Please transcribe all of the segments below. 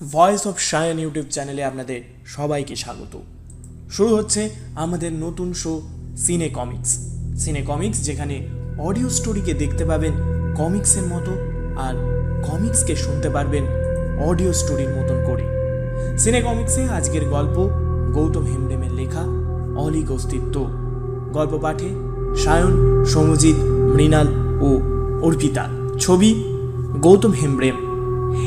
Voice of Shayan YouTube চ্যানেলে আপনাদের সবাইকে স্বাগত। শুরু হচ্ছে আমাদের নতুন শো সিনে কমিক্স সিনে কমিক্স যেখানে অডিও স্টোরিকে দেখতে পাবেন কমিক্সের মতো আর কমিক্সকে শুনতে পারবেন অডিও স্টোরির মতন করে। সিনে কমিক্সে আজকের গল্প গৌতম হেমডেমের লেখা অলিক অস্তিত্ব গল্প পাঠে সায়ন, সৌমজিৎ, মৃণাল ও অর্পিতা। ছবি গৌতম হেমব্রেম।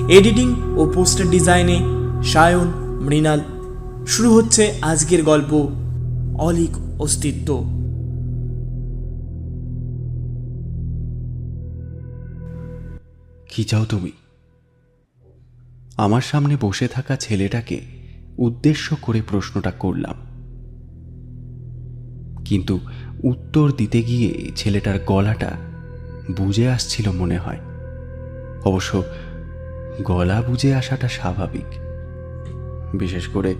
এডিটিং ও পোস্টার ডিজাইনে সায়ন, মৃণাল। শুরু হচ্ছে আজকের গল্প, অলিক অস্তিত্ব। কি চাও তুমি? আমার সামনে বসে থাকা ছেলেটাকে উদ্দেশ্য করে প্রশ্নটা করলাম। কিন্তু উত্তর দিতে গিয়ে ছেলেটার গলাটা বুঝে আসছিল মনে হয়। অবশ্য গলা বুঝে আসাটা স্বাভাবিক। বিশেষ করে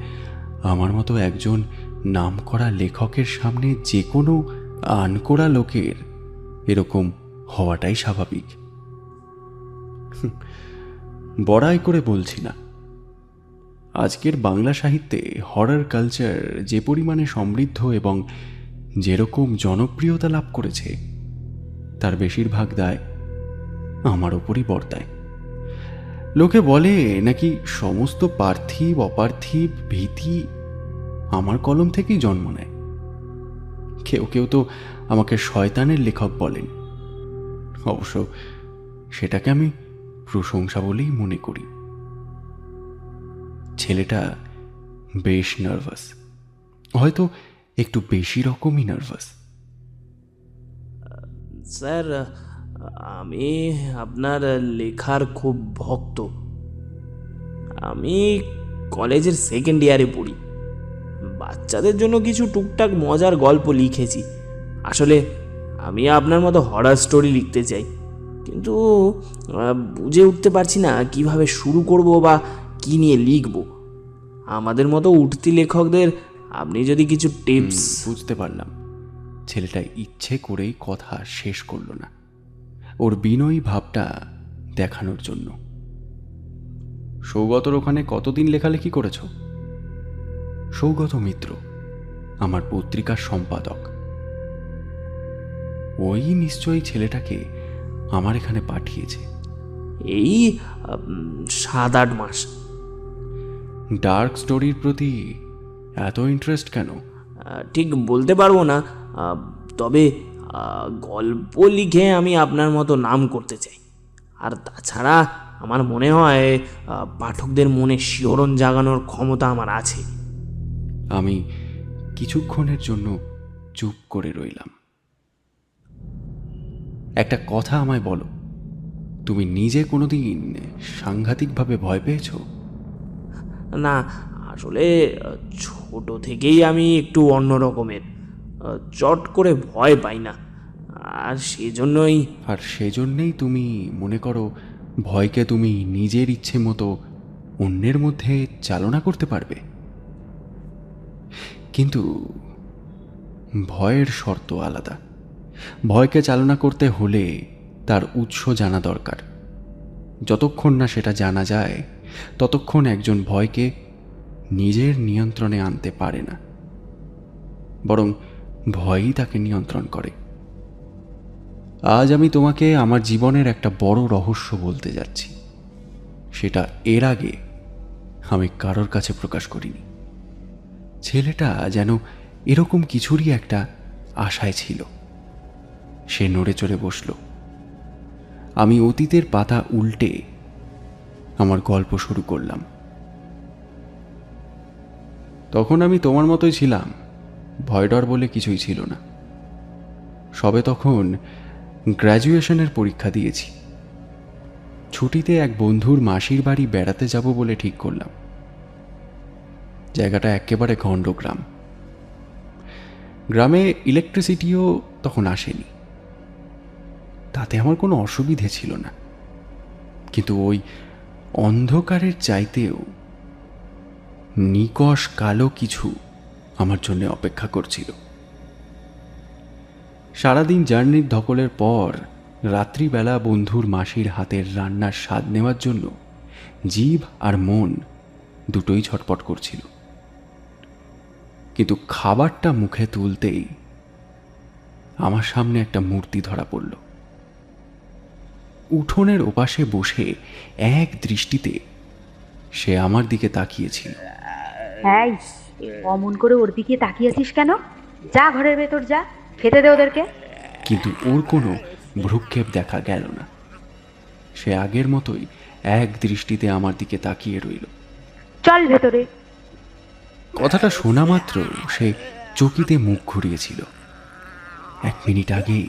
আমার মতো একজন নামকরা লেখকের সামনে যে কোনো আনকোড়া লোকের এরকম হওয়াটাই স্বাভাবিক। বড়াই করে বলছি না। আজকের বাংলা সাহিত্যে হরর কালচার যে পরিমাণে সমৃদ্ধ এবং যেরকম জনপ্রিয়তা লাভ করেছে, তার বেশিরভাগ দায় আমার ওপরই বর্তায়। লোকে বলে, নাকি সমস্ত পার্থিব, অপার্থিব ভীতি আমার কলম থেকেই জন্ম নেয়? কেউ কেউ তো আমাকে শয়তানের লেখক বলেন। অবশ্য সেটাকে আমি প্রশংসা বলেই মনে করি। ছেলেটা বেশ নার্ভাস। হয়তো একটু বেশি রকমই নার্ভাস। স্যার আমি আপনার লেখার খুব ভক্ত। আমি কলেজের সেকেন্ড ইয়ারে পড়ি। বাচ্চাদের জন্য কিছু টুকটাক মজার গল্প লিখেছি। আসলে আমি আপনার মতো হরার স্টোরি লিখতে চাই। কিন্তু বুঝে উঠতে পারছি না কীভাবে শুরু করব বা কি নিয়ে লিখব। আমাদের মতো উঠতি লেখকদের আপনি যদি কিছু টিপস বুঝতে পারলাম। ছেলেটা ইচ্ছে করেই কথা শেষ করল না। ওর বিনয়ী ভাবটা দেখানোর জন্য। সৌগতর ওখানে কতদিন লেখালেখি করেছ? সৌগত মিত্র আমার পত্রিকার সম্পাদক। ওই নিশ্চয়ই ছেলেটাকে আমার এখানে পাঠিয়েছে। এই সাত আট মাস। ডার্ক স্টোরির প্রতি এত ইন্টারেস্ট কেন? ঠিক বলতে পারব না। তবে গল্প লিখে আমি আপনার মতো নাম করতে চাই। আর তাছাড়া আমার মনে হয় পাঠকদের মনে শিহরণ জাগানোর ক্ষমতা আমার আছে। আমি কিছুক্ষণের জন্য চুপ করে রইলাম। একটা কথা আমায় বলো তুমি নিজে কোনোদিন সাংঘাতিকভাবে ভয় পেয়েছ? না আসলে ছোট থেকেই আমি একটু অন্য রকমের চট করে ভয় পাই না। আর সেজন্যই আর সেজন্যেই তুমি মনে করো ভয়কে তুমি নিজের ইচ্ছে মতো অন্যের মধ্যে চালনা করতে পারবে। কিন্তু ভয়ের শর্ত আলাদা। ভয়কে চালনা করতে হলে তার উৎস জানা দরকার। যতক্ষণ না সেটা জানা যায়, ততক্ষণ একজন ভয়কে নিজের নিয়ন্ত্রণে আনতে পারে না। বরং ভয়ই তাকে নিয়ন্ত্রণ করে। আজ আমি তোমাকে আমার জীবনের একটা বড় রহস্য বলতে যাচ্ছি। সেটা এর আগে আমি কারোর কাছে প্রকাশ করিনি। ছেলেটা যেন এরকম কিছুরই একটা আশায় ছিল। সে নড়ে চড়ে বসল। আমি অতীতের পাতা উল্টে আমার গল্প শুরু করলাম। তখন আমি তোমার মতোই ছিলাম। ভয় ডর বলে কিছুই ছিল না। সবে তখন গ্র্যাজুয়েশনের পরীক্ষা দিয়েছি। ছুটিতে এক বন্ধুর মাসির বাড়ি বেড়াতে যাব বলে ঠিক করলাম। জায়গাটা একেবারে খণ্ড গ্রাম ইলেকট্রিসিটিও তখন আসেনি। তাতে আমার কোনো অসুবিধে ছিল না। কিন্তু ওই অন্ধকারের চাইতেও নিকষ কালো কিছু আমার জন্য অপেক্ষা করছিল। সারাদিন জার্নির ধকলের পর রাত্রিবেলা বন্ধুর মাসির হাতের রান্নার স্বাদ নেওয়ার জন্য জীব আর মন দুটোই ছটপট করছিল। কিন্তু খাবারটা মুখে তুলতেই আমার সামনে একটা মূর্তি ধরা পড়ল। উঠোনের ওপাশে বসে এক দৃষ্টিতে সে আমার দিকে তাকিয়েছিল। হ্যাঁ অমন করে ওর দিকে তাকিয়েছিস কেন? যা ঘরের ভেতর যা খেতে দে ওদেরকে। কিন্তু ওর কোনো ভ্রুক্ষেপ দেখা গেল না। সে আগের মতোই এক দৃষ্টিতে আমার দিকে তাকিয়ে রইল। চল ভেতরে। কথাটা শোনা মাত্র সে চকিতে মুখ ঘুরিয়েছিল। এক মিনিট আগেই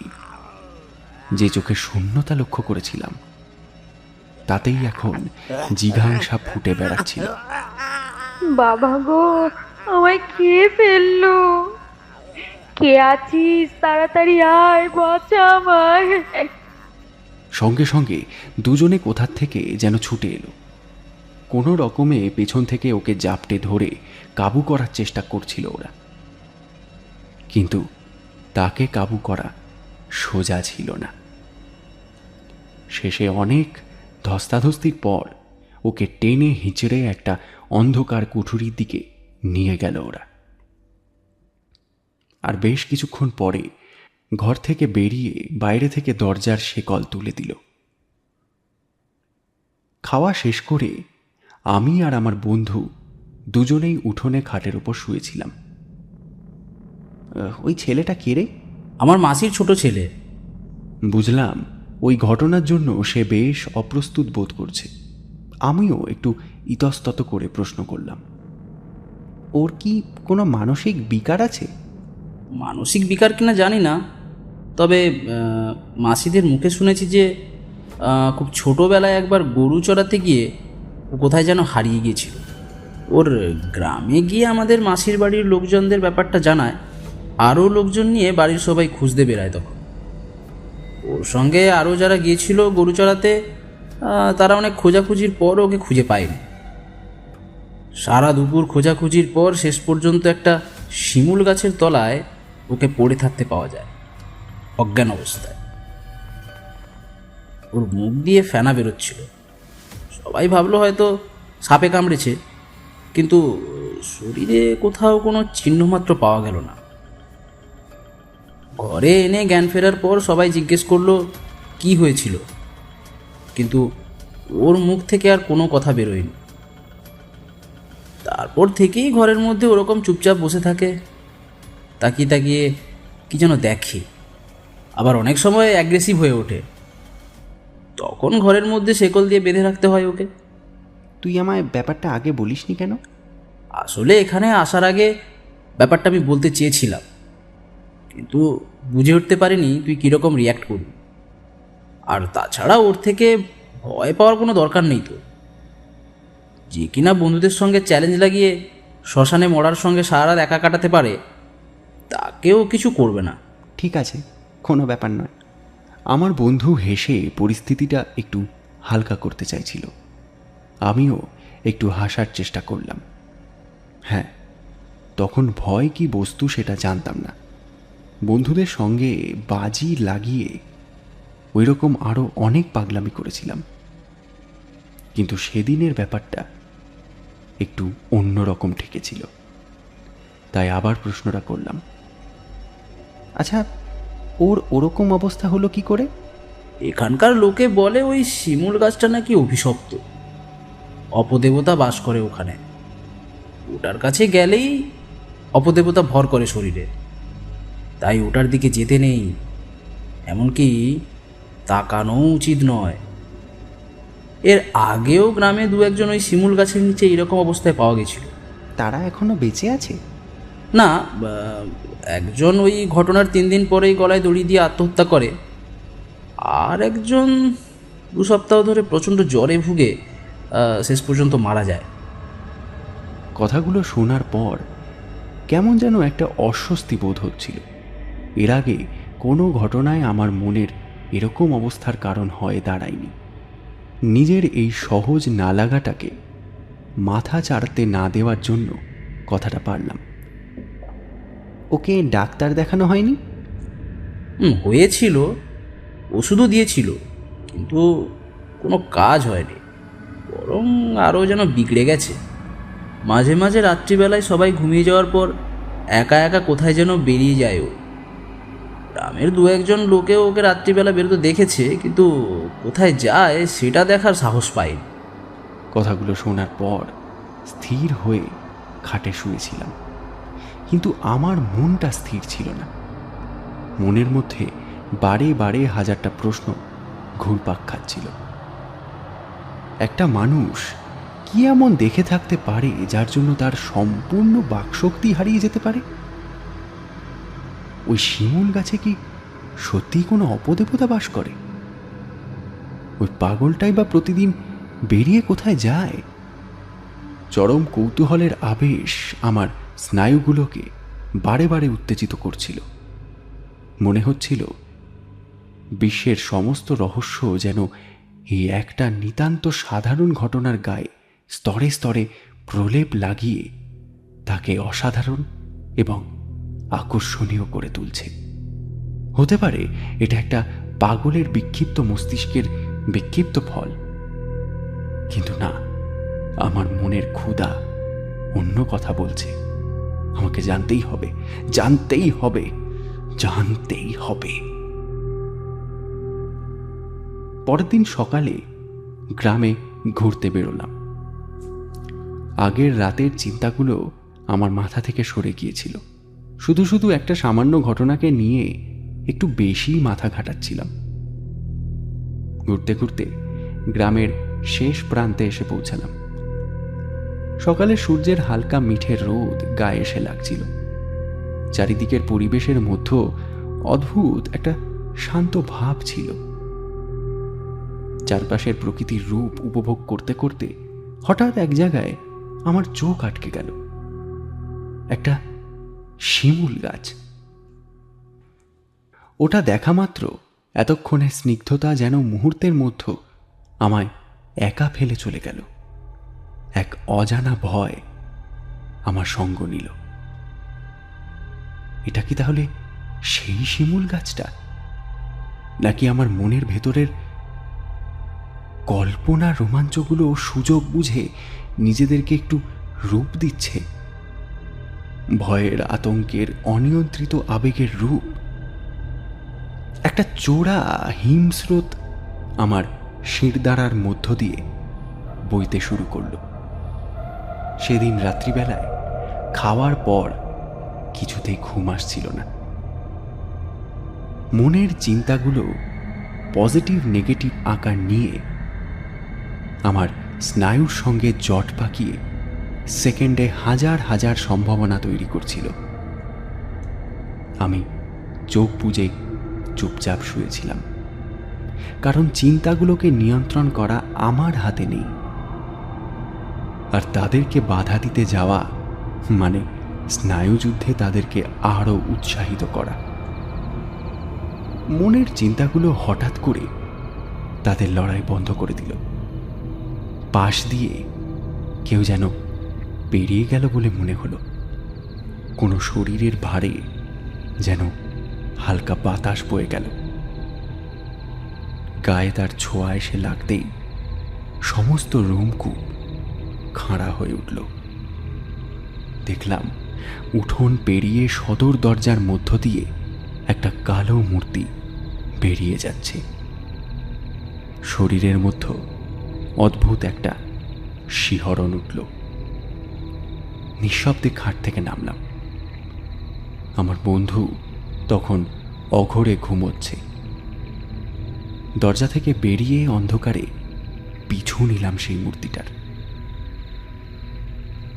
যে চোখে শূন্যতা লক্ষ্য করেছিলাম তাতেই এখন জিঘাংসা ফুটে বেড়াচ্ছিল। বাবা গো, আমায় খেয়ে ফেলল। কে আছিস? তাড়াতাড়ি আয়, বাঁচা আমায়। সঙ্গে সঙ্গে দুজনে কোথার থেকে যেন ছুটে এলো। কোনো রকমে পেছন থেকে ওকে জাপটে ধরে কাবু করার চেষ্টা করছিল ওরা। কিন্তু তাকে কাবু করা সোজা ছিল না। শেষে অনেক ধস্তাধস্তির পর ওকে টেনে হিঁচড়ে একটা অন্ধকার কুঠুরির দিকে নিয়ে গেল ওরা। আর বেশ কিছুক্ষণ পরে ঘর থেকে বেরিয়ে বাইরে থেকে দরজার শেকল তুলে দিল। খাওয়া শেষ করে আমি আর আমার বন্ধু দুজনেই উঠোনে খাটের ওপর শুয়েছিলাম। ওই ছেলেটা কে রে? আমার মাসির ছোট ছেলে। বুঝলাম ওই ঘটনার জন্য সে বেশ অপ্রস্তুত বোধ করছে। আমিও একটু ইতস্তত করে প্রশ্ন করলাম, ওর কি কোনো মানসিক বিকার আছে? মানসিক বিকার কিনা জানি না, তবে মাসিদের মুখে শুনেছি যে খুব ছোটোবেলায় একবার গরু চড়াতে গিয়ে ও কোথায় যেন হারিয়ে গিয়েছিল। ওর গ্রামে গিয়ে আমাদের মাসির বাড়ির লোকজনদের ব্যাপারটা জানায়, আরও লোকজন নিয়ে বাড়ির সবাই খুঁজতে বেড়ায় তখন। ওর সঙ্গে আরও যারা গিয়েছিল গরু চড়াতে তারা অনেক খোঁজাখুঁজির পর ওকে খুঁজে পায়নি। সারা দুপুর খোঁজাখুঁজির পর শেষ পর্যন্ত একটা শিমুল গাছের তলায় ওকে পড়ে থাকতে পাওয়া যায়, অজ্ঞান অবস্থায়। ওর মুখ দিয়ে ফেনা বেরোচ্ছিল। সবাই ভাবলো হয়তো সাপে কামড়েছে, কিন্তু শরীরে কোথাও কোনো চিহ্নমাত্র পাওয়া গেল না। ঘরে এনে জ্ঞান ফেরার পর সবাই জিজ্ঞেস করল, কি হয়েছিল? কিন্তু ওর মুখ থেকে আর কোনো কথা বেরোয়নি। তারপর থেকেই ঘরের মধ্যে ওরকম চুপচাপ বসে থাকে তাকিয়ে তাকিয়ে কি যেন দেখে। আবার অনেক সময় অ্যাগ্রেসিভ হয়ে ওঠে। তখন ঘরের মধ্যে শেকল দিয়ে বেঁধে রাখতে হয় ওকে। তুই আমায় ব্যাপারটা আগে বলিসনি কেন? আসলে এখানে আসার আগে ব্যাপারটা আমি বলতে চেয়েছিলাম। কিন্তু বুঝে উঠতে পারিনি তুই কীরকম রিয়্যাক্ট করবি। আর তাছাড়া ওর থেকে ভয় পাওয়ার কোনো দরকার নেই তো। যে কিনা বন্ধুদের সঙ্গে চ্যালেঞ্জ লাগিয়ে শ্মশানে মরার সঙ্গে সারা রাত একা কাটাতে পারে, তাকেও কিছু করবে না। ঠিক আছে, কোনো ব্যাপার নয়। আমার বন্ধু হেসে পরিস্থিতিটা একটু হালকা করতে চাইছিল। আমিও একটু হাসার চেষ্টা করলাম। হ্যাঁ তখন ভয় কি বস্তু সেটা জানতাম না। বন্ধুদের সঙ্গে বাজি লাগিয়ে ওই রকম আরও অনেক পাগলামি করেছিলাম। কিন্তু সেদিনের ব্যাপারটা একটু অন্যরকম ঠেকেছিল। তাই আবার প্রশ্নটা করলাম আচ্ছা ওর ওরকম অবস্থা হলো কি করে? এখানকার লোকে বলে ওই শিমুল গাছটা নাকি অভিশপ্ত। অপদেবতা বাস করে ওখানে। ওটার কাছে গেলেই অপদেবতা ভর করে শরীরে। তাই ওটার দিকে যেতে নেই। এমনকি তাকানো উচিত নয়। এর আগেও গ্রামে দু একজন ওই শিমুল গাছের নিচে এরকম অবস্থায় পাওয়া গেছিল। তারা এখনও বেঁচে আছে? না একজন ওই ঘটনার তিন দিন পরেই গলায় দড়ি দিয়ে আত্মহত্যা করে। আর একজন দু সপ্তাহ ধরে প্রচণ্ড জ্বরে ভুগে শেষ পর্যন্ত মারা যায়। কথাগুলো শোনার পর কেমন যেন একটা অস্বস্তি বোধ হচ্ছিল। এর আগে কোনো ঘটনায় আমার মনের এরকম অবস্থার কারণ হয়ে দাঁড়ায়নি। নিজের এই সহজ না লাগাটাকে মাথা চাড়তে না দেওয়ার জন্য কথাটা পারলাম। ওকে ডাক্তার দেখানো হয়নি? হয়েছিল। ওষুধও দিয়েছিল, কিন্তু কোনো কাজ হয়নি। বরং আরও যেন বিগড়ে গেছে। মাঝে মাঝে রাত্রিবেলায় সবাই ঘুমিয়ে যাওয়ার পর একা একা কোথায় যেন বেরিয়ে যায় ও। গ্রামের দু একজন লোকে ওকে রাত্রিবেলা বেরোতে দেখেছে, কিন্তু কোথায় যায় সেটা দেখার সাহস পায়নি। কথাগুলো শোনার পর স্থির হয়ে খাটে শুয়েছিলাম। কিন্তু আমার মনটা স্থির ছিল না। মনের মধ্যে বারে বারে হাজারটা প্রশ্ন ঘুরপাক খাচ্ছিল। একটা মানুষ কি এমন দেখে থাকতে পারে যার জন্য তার সম্পূর্ণ বাকশক্তি হারিয়ে যেতে পারে? ওই শিমুল গাছে কি সত্যিই কোনো অপদেবতা বাস করে? ওই পাগলটাই বা প্রতিদিন বেরিয়ে কোথায় যায়? চরম কৌতূহলের আবেশ আমার স্নায়ুগুলোকে বারে বারে উত্তেজিত করছিল। মনে হচ্ছিল বিশ্বের সমস্ত রহস্য যেন এই একটা নিতান্ত সাধারণ ঘটনার গায়ে স্তরে স্তরে প্রলেপ লাগিয়ে তাকে অসাধারণ এবং আকর্ষণীয় করে তুলছে। হতে পারে এটা একটা পাগলের বিক্ষিপ্ত মস্তিষ্কের বিক্ষিপ্ত ফল। কিন্তু না, আমার মনের ক্ষুধা অন্য কথা বলছে। আমাকে জানতেই হবে জানতেই হবে জানতেই হবে। পরের দিন সকালে গ্রামে ঘুরতে বেরোলাম। আগের রাতের চিন্তাগুলো আমার মাথা থেকে সরে গিয়েছিল। শুধু শুধু একটা সামান্য ঘটনাকে নিয়ে একটু বেশি মাথা ঘাটাচ্ছিলাম ঘুরতে ঘুরতে গ্রামের শেষ প্রান্তে এসে পৌঁছালাম। সকালে সূর্যের হালকা মিঠে রোদ গায়ে এসে লাগছিল। চারিদিকের পরিবেশের মধ্যে অদ্ভুত একটা শান্ত ভাব ছিল। চারপাশের প্রকৃতির রূপ উপভোগ করতে করতে হঠাৎ এক জায়গায় আমার চোখ আটকে গেল। একটা শিমুল গাছ। ওটা দেখা মাত্র এতক্ষণে স্নিগ্ধতা যেন মুহূর্তের মধ্যে আমায় একা ফেলে চলে গেল। এক অজানা ভয় আমার সঙ্গ নিল। এটা কি তাহলে সেই শিমুল গাছটা? নাকি আমার মনের ভেতরের কল্পনা রোমাঞ্চগুলো সুযোগ বুঝে নিজেদেরকে একটু রূপ দিচ্ছে? ভয়ের আতঙ্কের অনিয়ন্ত্রিত আবেগের রূপ। একটা চোরা হিমস্রোত আমার শিরদাঁড়ার মধ্য দিয়ে বইতে শুরু করল। সেদিন রাত্রিবেলায় খাওয়ার পর কিছুতেই ঘুম আসছিল না। মনের চিন্তাগুলো পজিটিভ নেগেটিভ আকার নিয়ে আমার স্নায়ুর সঙ্গে জট পাকিয়ে সেকেন্ডে হাজার হাজার সম্ভাবনা তৈরি করছিল। আমি চোখ বুজে চুপচাপ শুয়েছিলাম। কারণ চিন্তাগুলোকে নিয়ন্ত্রণ করা আমার হাতে নেই। আর তাদেরকে বাধা দিতে যাওয়া মানে স্নায়ুযুদ্ধে তাদেরকে আরও উৎসাহিত করা। মনের চিন্তাগুলো হঠাৎ করে তাদের লড়াই বন্ধ করে দিল। পাশ দিয়ে কেউ যেন পেরিয়ে গেল বলে মনে হলো। কোনো শরীরের ভারে যেন হালকা বাতাস বয়ে গেল। গায়ে তার ছোঁয়া এসে লাগতেই সমস্ত রুমকূপ খাঁড়া হয়ে উঠল। দেখলাম উঠোন পেরিয়ে সদর দরজার মধ্য দিয়ে একটা কালো মূর্তি বেরিয়ে যাচ্ছে। শরীরের মধ্যে অদ্ভুত একটা শিহরণ উঠল। নিঃশব্দে খাট থেকে নামলাম। আমার বন্ধু তখন অঘরে ঘুমোচ্ছে। দরজা থেকে বেরিয়ে অন্ধকারে পিছু নিলাম সেই মূর্তিটার।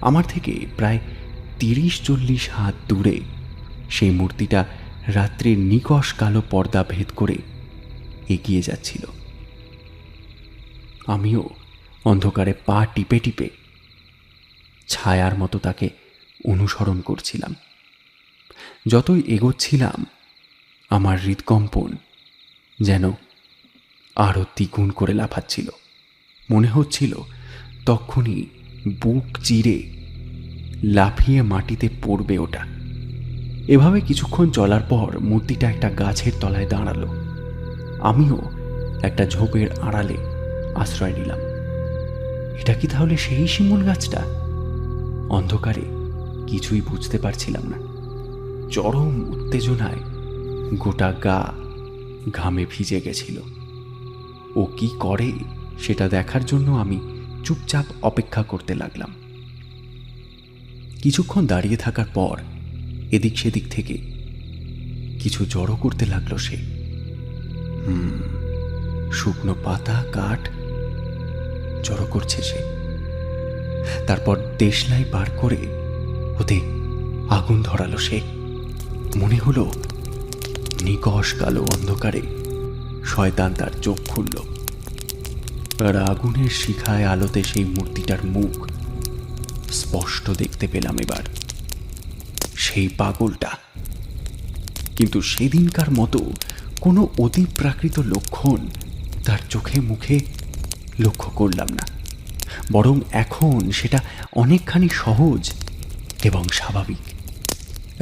আমার থেকে প্রায় তিরিশ চল্লিশ হাত দূরে সেই মূর্তিটা রাত্রির নিকশ কালো পর্দা ভেদ করে এগিয়ে যাচ্ছিল। আমিও অন্ধকারে পা টিপে টিপে ছায়ার মতো তাকে অনুসরণ করছিলাম। যতই এগোচ্ছিলাম, আমার হৃদকম্পন যেন আরও দ্বিগুণ করে লাফাচ্ছিল। মনে হচ্ছিল তখনই বুক চিরে লাফিয়ে মাটিতে পড়বে ওটা। এভাবে কিছুক্ষণ চলার পর মূর্তিটা একটা গাছের তলায় দাঁড়াল। আমিও একটা ঝোপের আড়ালে আশ্রয় নিলাম। এটা কি তাহলে সেই শিমুল গাছটা? অন্ধকারে কিছুই বুঝতে পারছিলাম না। চরম উত্তেজনায় গোটা গা ঘামে ভিজে গেছিল। ও কি করে সেটা দেখার জন্য আমি চুপচাপ অপেক্ষা করতে লাগলাম। কিছুক্ষণ দাঁড়িয়ে থাকার পর এদিক সেদিক থেকে কিছু জড়ো করতে লাগল সে। হুম, শুকনো পাতা, কাঠ জড়ো করছে সে। তারপর দেশলাই বার করে ওতে আগুন ধরালো সে। মনে হলো নিকশ কালো অন্ধকারে শয়তান তার চোখ খুলল। আর আগুনের শিখায় আলোতে সেই মূর্তিটার মুখ স্পষ্ট দেখতে পেলাম এবার। সেই পাগলটা। কিন্তু সেদিনকার মতো কোনো অতিপ্রাকৃত লক্ষণ তার চোখে মুখে লক্ষ্য করলাম না। বরং এখন সেটা অনেকখানি সহজ এবং স্বাভাবিক।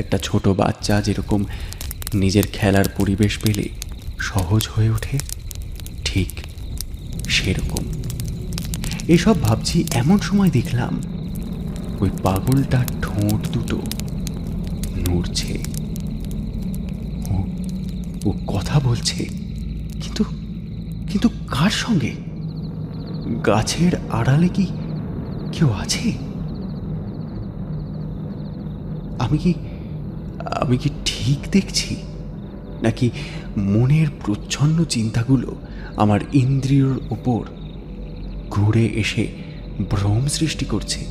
একটা ছোট বাচ্চা যেরকম নিজের খেলার পরিবেশ পেলে সহজ হয়ে ওঠে, ঠিক সেরকম। এসব ভাবছি এমন সময় দেখলাম ওই পাগলটার ঠোঁট দুটো নড়ছে। ও কথা বলছে, কিন্তু কিন্তু কার সঙ্গে? গাছের আড়ালে কি কেউ আছে? আমি কি আমি কি ঠিক দেখছি? নাকি মনের প্রচ্ছন্ন চিন্তাগুলো আমার ইন্দ্রিয়র ওপর ঘুরে এসে ভ্রম সৃষ্টি করছে?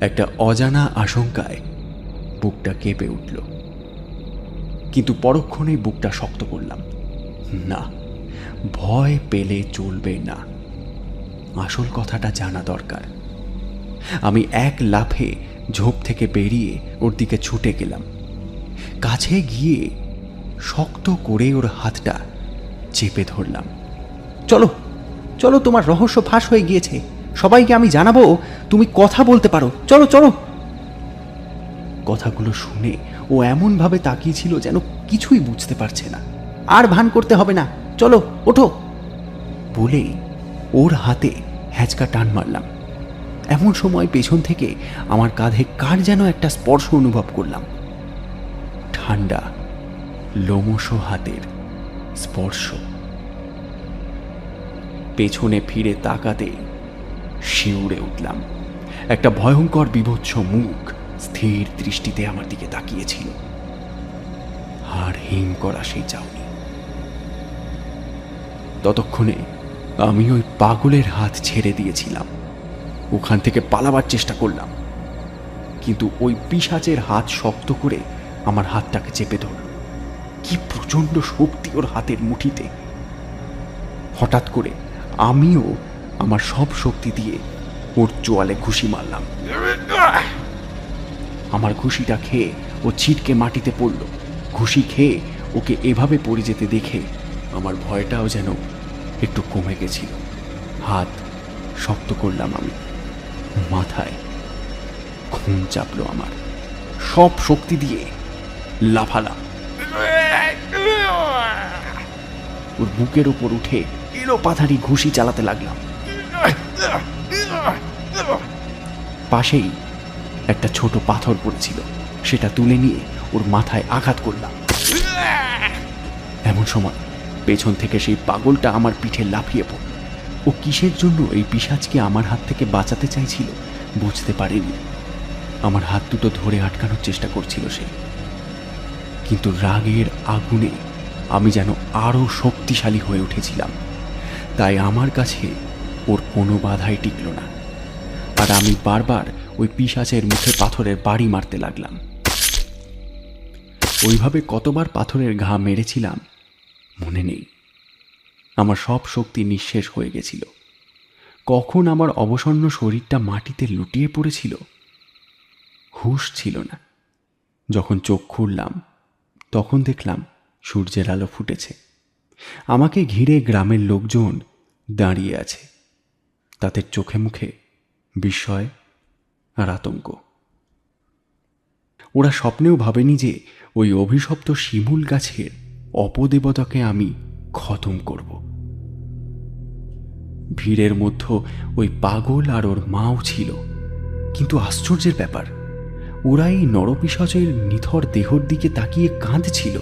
একটা অজানা আশঙ্কায় বুকটা কেঁপে উঠল। কিন্তু পরক্ষণেই বুকটা শক্ত করলাম। না, ভয় পেলে চলবে না। আসল কথাটা জানা দরকার। আমি এক লাফে ঝোপ থেকে বেরিয়ে ওর দিকে ছুটে গেলাম। কাছে গিয়ে শক্ত করে ওর হাতটা চেপে ধরলাম। চলো চলো, তোমার রহস্য ফাঁস হয়ে গিয়েছে। সবাইকে আমি জানাব, তুমি কথা বলতে পারো। চলো চলো। কথাগুলো শুনে ও এমনভাবে তাকিয়েছিল যেন কিছুই বুঝতে পারছে না। আর ভান করতে হবে না। চলো, ওঠো। বলেই ওর হাতে হ্যাচকা টান মারলাম। এমন সময় পেছন থেকে আমার কাঁধে কার যেন একটা স্পর্শ অনুভব করলাম। ঠান্ডা, লোমশ হাতের স্পর্শ। পেছনে ফিরে তাকাতে শিউরে উঠলাম। একটা ভয়ঙ্কর বিভৎস মুখ স্থির দৃষ্টিতে আমার দিকে তাকিয়েছিল। আর হিম করা সেই চাউনি। ততক্ষণে আমি ওই পাগলের হাত ছেড়ে দিয়েছিলাম। ওখান থেকে পালাবার চেষ্টা করলাম। কিন্তু ওই পিসাচের হাত শক্ত করে আমার হাতটাকে চেপে ধরল। কি প্রচণ্ড শক্তি ওর হাতের মুঠিতে। হঠাৎ করে আমিও আমার সব শক্তি দিয়ে ওর চোয়ালে ঘুষি মারলাম। আমার ঘুষিটা খেয়ে ও ছিটকে মাটিতে পড়ল। ঘুষি খেয়ে ওকে এভাবে পড়ে যেতে দেখে আমার ভয়টাও যেন একটু কমে গেছিল। হাত শক্ত করলাম আমি। মাথায় খুন চাপলো আমার। সব শক্তি দিয়ে লাফালাম। ওর বুকের উপর উঠে এলো পাথারি ঘুষি চালাতে লাগলাম। পাশেই একটা ছোট পাথর পড়েছিল। সেটা তুলে নিয়ে ওর মাথায় আঘাত করলাম। এমন সময় পেছন থেকে সেই পাগলটা আমার পিঠে লাফিয়ে পড়ল। ও কিসের জন্য এই পিসাজকে আমার হাত থেকে বাঁচাতে চাইছিল বুঝতে পারেনি। আমার হাত দুটো ধরে আটকানোর চেষ্টা করছিল সে। কিন্তু রাগের আগুনে আমি যেন আরও শক্তিশালী হয়ে উঠেছিলাম। তাই আমার কাছে ওর কোনো বাধাই টিকল না। আর আমি বারবার ওই পিসাচের মুখে পাথরের বাড়ি মারতে লাগলাম। ওইভাবে কতবার পাথরের ঘা মেরেছিলাম মনে নেই। আমার সব শক্তি নিঃশেষ হয়ে গেছিল। কখন আমার অবসন্ন শরীরটা মাটিতে লুটিয়ে পড়েছিল? হুশ ছিল না। যখন চোখ খুললাম, তখন দেখলাম সূর্যের আলো ফুটেছে। আমাকে ঘিরে গ্রামের লোকজন দাঁড়িয়ে আছে। তাদের চোখে মুখে বিস্ময় আর আতঙ্ক। ওরা স্বপ্নেও ভাবেনি যে ওই অভিশপ্ত শিমুল গাছের অপদেবতাকে আমি খতম করব। ভিড়ের মধ্যে ওই পাগল আর ওর মাও ছিল। কিন্তু আশ্চর্যের ব্যাপার ওরা এই নরপিসাচের নিথর দেহর দিকে তাকিয়ে কাঁদছিল।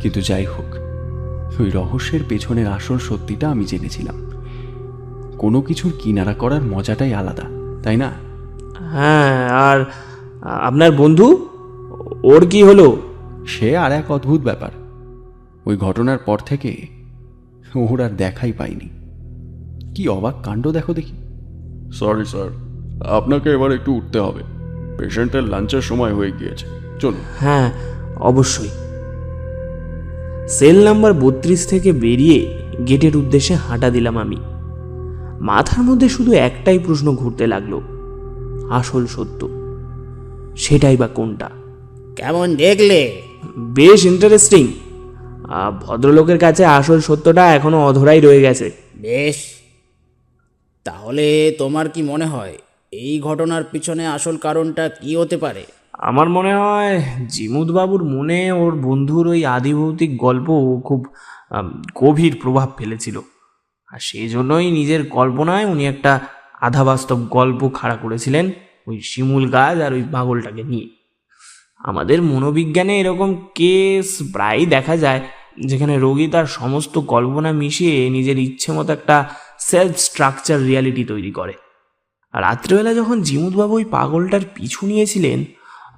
কিন্তু যাই হোক ওই রহস্যের পেছনের আসল সত্যিটা আমি জেনেছিলাম। কোনো কিছুর কিনারা করার মজাটাই আলাদা তাই না? হ্যাঁ আর আপনার বন্ধু? ওর কি হলো? সে আর এক অদ্ভুত ব্যাপার। ওই ঘটনার পর থেকে ওর আর দেখাই পাইনি। কি অবাক কাণ্ড দেখো দেখি। সরি স্যার আপনাকে এবার একটু উঠতে হবে। পেশেন্টের লাঞ্চের সময় হয়ে গিয়েছে। চলুন। হ্যাঁ অবশ্যই। সেল নাম্বার বত্রিশ থেকে বেরিয়ে গেটের উদ্দেশ্যে হাঁটা দিলাম আমি। মাথার মধ্যে শুধু একটাই প্রশ্ন ঘুরতে লাগল। আসল সত্য। সেটাই বা কোনটা? কেমন দেখলে? বেশ ইন্টারেস্টিং ভদ্রলোকের কাছে আসল সত্যটা এখনও অধরাই রয়ে গেছে। বেশ। তাহলে তোমার কি মনে হয় এই ঘটনার পিছনে আসল কারণটা কি হতে পারে? আমার মনে হয় জিমুদ বাবুর মনে ওর বন্ধুর ওই আদিভৌতিক গল্প খুব গভীর প্রভাব ফেলেছিল। আর সেই জন্যই নিজের কল্পনায় উনি একটা আধাবাস্তব গল্প খাড়া করেছিলেন ওই শিমুল গাছ আর ওই পাগলটাকে নিয়ে। আমাদের মনোবিজ্ঞানে এরকম কেস প্রায়ই দেখা যায় যেখানে রোগী তার সমস্ত কল্পনা মিশিয়ে নিজের ইচ্ছে মতো একটা সেলফ স্ট্রাকচার রিয়ালিটি তৈরি করে। রাত্রেবেলা যখন জিমুদবাবু ওই পাগলটার পিছু নিয়েছিলেন,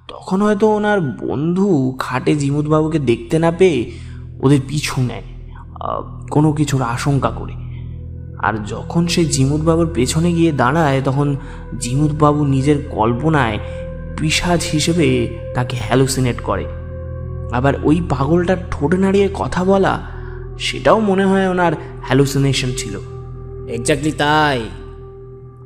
তখন হয়তো ওনার বন্ধু খাটে জিমুদবাবুকে দেখতে না পেয়ে ওদের পিছু নেয় কোনো কিছুর আশঙ্কা করে। আর যখন সে জিমুদবাবুর পেছনে গিয়ে দাঁড়ায়, তখন জিমুদবাবু নিজের কল্পনায় পিসাজ হিসেবে তাকে হ্যালুসিনেট করে। আবার ওই পাগলটার ঠোঁটে নাড়িয়ে কথা বলা, সেটাও মনে হয় ওনার হ্যালুসিনেশন ছিল। এক্স্যাক্টলি তাই।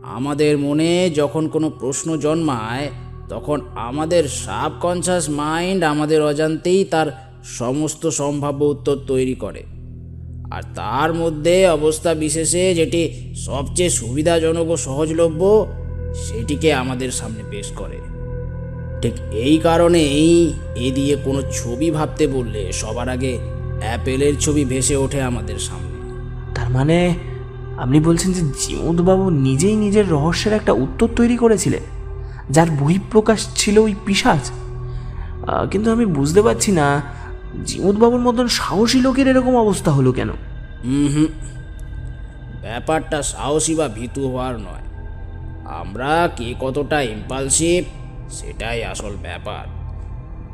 আমাদের মনে যখন কোনো প্রশ্ন জন্মায়, তখন আমাদের সাবকনশাস মাইন্ড আমাদের অজান্তেই তার সমস্ত সম্ভাব্য উত্তর তৈরি করে। আর তার মধ্যে অবস্থা বিশেষে যেটি সবচেয়ে সুবিধাজনক ও সহজলভ্য, সেটিকে আমাদের সামনে পেশ করে। ঠিক এই কারণেই এ দিয়ে কোনো ছবি ভাবতে বললে সবার আগে অ্যাপেলের ছবি ভেসে ওঠে আমাদের সামনে। তার মানে আপনি বলছেন যে জিমুদবাবু নিজেই নিজের রহস্যের একটা উত্তর তৈরি করেছিলেন যার বহিঃপ্রকাশ ছিল ওই পিসাজ কিন্তু আমি বুঝতে পারছি না জিমুদবাবুর মতন সাহসী লোকের এরকম অবস্থা হলো কেন? হুম ব্যাপারটা সাহসী বা ভীতু হওয়ার নয়। আমরা কে কতটা ইম্পালসিভ সেটাই আসল ব্যাপার।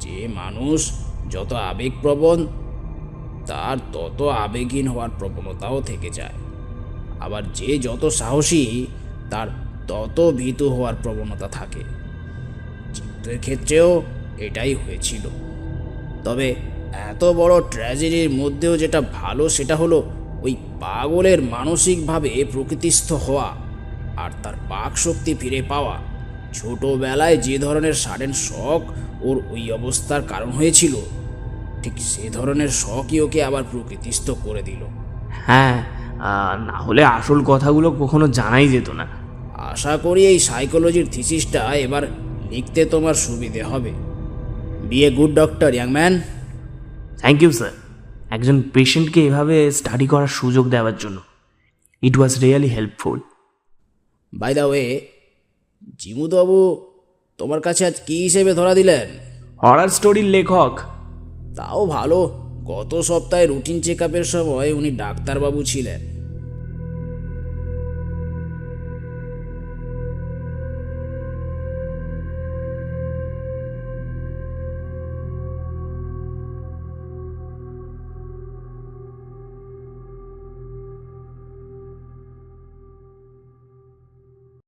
যে মানুষ যত আবেগপ্রবণ, তার তত আবেগহীন হওয়ার প্রবণতাও থেকে যায়। আবার যে যত সাহসী, তার তত ভীতু হওয়ার প্রবণতা থাকে। চিত্তের ক্ষেত্রেও এটাই হয়েছিল। তবে এত বড় ট্র্যাজেডির মধ্যেও যেটা ভালো, সেটা হলো ওই পাগলের মানসিকভাবে প্রকৃতিস্থ হওয়া আর তার বাক শক্তি ফিরে পাওয়া। ছোটবেলায় যে ধরনের সাডেন শখ ওর ওই অবস্থার কারণ হয়েছিল ঠিক সে ধরনের শখই ওকে আবার প্রকৃতিস্থ করে দিল। হ্যাঁ না হলে আসল কথাগুলো কখনো জানাই যেত না। আশা করি এই সাইকোলজির থিসিসটা এবার লিখতে তোমার সুবিধে হবে। Be a good doctor young man thank you sir একজন পেশেন্টকে এভাবে স্টাডি করার সুযোগ দেওয়ার জন্য। It was really helpful by the way জিমুদবাবু তোমার কাছে আজ কী হিসেবে ধরা দিলেন? হরার স্টোরির লেখক। তাও ভালো। গত সপ্তাহে রুটিন চেক আপের সময় উনি ডাক্তারবাবু ছিলেন।